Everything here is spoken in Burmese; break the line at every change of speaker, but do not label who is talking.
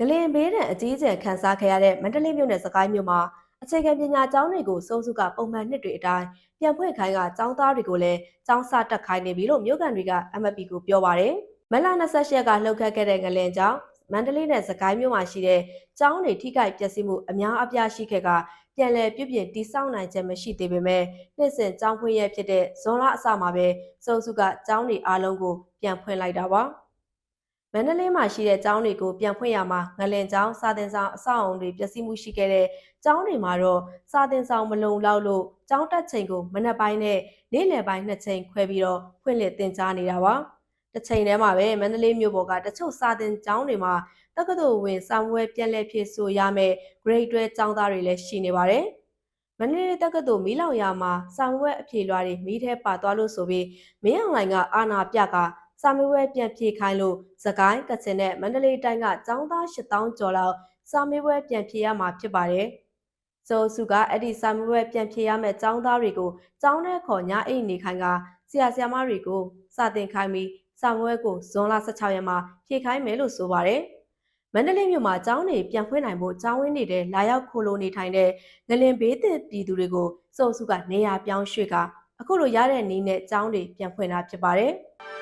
ငလင်ဘေးဒဏ်အကြီးအကျယ်ခံစားခဲ့ရတဲ့မန္တလေးမြို့နယ်စကိုင်းမြို့မှာအခြေခံပညာကျောင်းတွေကိုစိုးစုကပုံမှန်နှစ်တွေအတိုင်းပြန်ဖွင့်ခိုင်းကကျောင်းသားတွေကိုလည်းကျောင်းစတက်ခိုင်းနေပြီလို့မြို့ကန်တွေက MFP ကိုပြောပါရယ်မလ28ရက်ကလှုပ်ခတ်ခဲ့တဲ့ငလင်ကြောင့်မန္တလေးနယ်စကိုင်းမြို့မှာရှိတဲ့ကျောင်းတွေထိခိုက်ပျက်စီးမှုအများအပြားရှိခဲ့ကပြန်လည်ပြုပြင်တိစောက်နိုင်ခြင်းမရှိသေးပေမဲ့နှစ်စဉ်ကျောင်းဖွင့်ရဖြစ်တဲ့ဇွန်လအစမှာပဲစိုးစုကကျောင်းတွေအားလုံးကိုပြန်ဖွင့်လိုက်တာပါ မန္တလေးမှာရှိတဲ့ကျောင်းတွေကိုပြန်ဖွင့်ရမှာငလင်ကျောင်းစာသင်ဆောင်အဆောက်အုံတွေပျက်စီးမှုရှိခဲ့တဲ့ကျောင်းတွေမှာတော့စာသင်ဆောင်မလုံလောက်လို့ကျောင်းတက်ချိန်ကိုမနက်ပိုင်းနဲ့နေ့လယ်ပိုင်းနှစ်ချိန်ခွဲပြီးတော့ဖွင့်လှစ်သင်ကြားနေတာပါတစ်ချိန်တည်းမှာပဲမန္တလေးမြို့ပေါ်ကတချို့စာသင်ကျောင်းတွေမှာတက္ကသိုလ်ဝင်စာမွေးပြန်လည်ဖြည့်ဆို့ရမယ် grade တွဲကျောင်းသားတွေလည်းရှိနေပါတယ်မန္တလေးတက္ကသိုလ်မီးလောင်ရာမှာစာမွေးအဖြေလွှာတွေမီးထဲပါသွားလို့ဆိုပြီးမင်းအောင်လှိုင်ကအာဏာပြက စာမေးပွဲပြန်ဖြေခိုင်းလို့စကိုင်းကချင်နဲ့မန္တလေးတိုင်းကចောင်းသား8000ကျော်လောက်စာမေးပွဲပြန်ဖြေရမှာဖြစ်ပါတယ်။ဆိုစုကအဲ့ဒီစာမေးပွဲပြန်ဖြေရမယ့်ចောင်းသားတွေကိုចောင်းထဲခေါ်ညအိတ်နေခိုင်းကဆရာဆရာမတွေကိုစာသင်ခိုင်းပြီးစာမေးပွဲကိုဇွန်လ16ရက်မှာဖြေခိုင်းမယ်လို့ဆိုပါတယ်။မန္တလေးမြို့မှာចောင်းတွေပြန်ဖွင့်နိုင်ဖို့ចောင်းဝင်းနေတဲ့လာရောက်ခိုလိုနေထိုင်တဲ့ငလင်ဘေးသစ်ပြည်သူတွေကိုစုံစုကနေရာပြောင်းရွှေ့ကအခုလိုရတဲ့နည်းနဲ့ចောင်းတွေပြန်ဖွင့်တာဖြစ်ပါတယ်။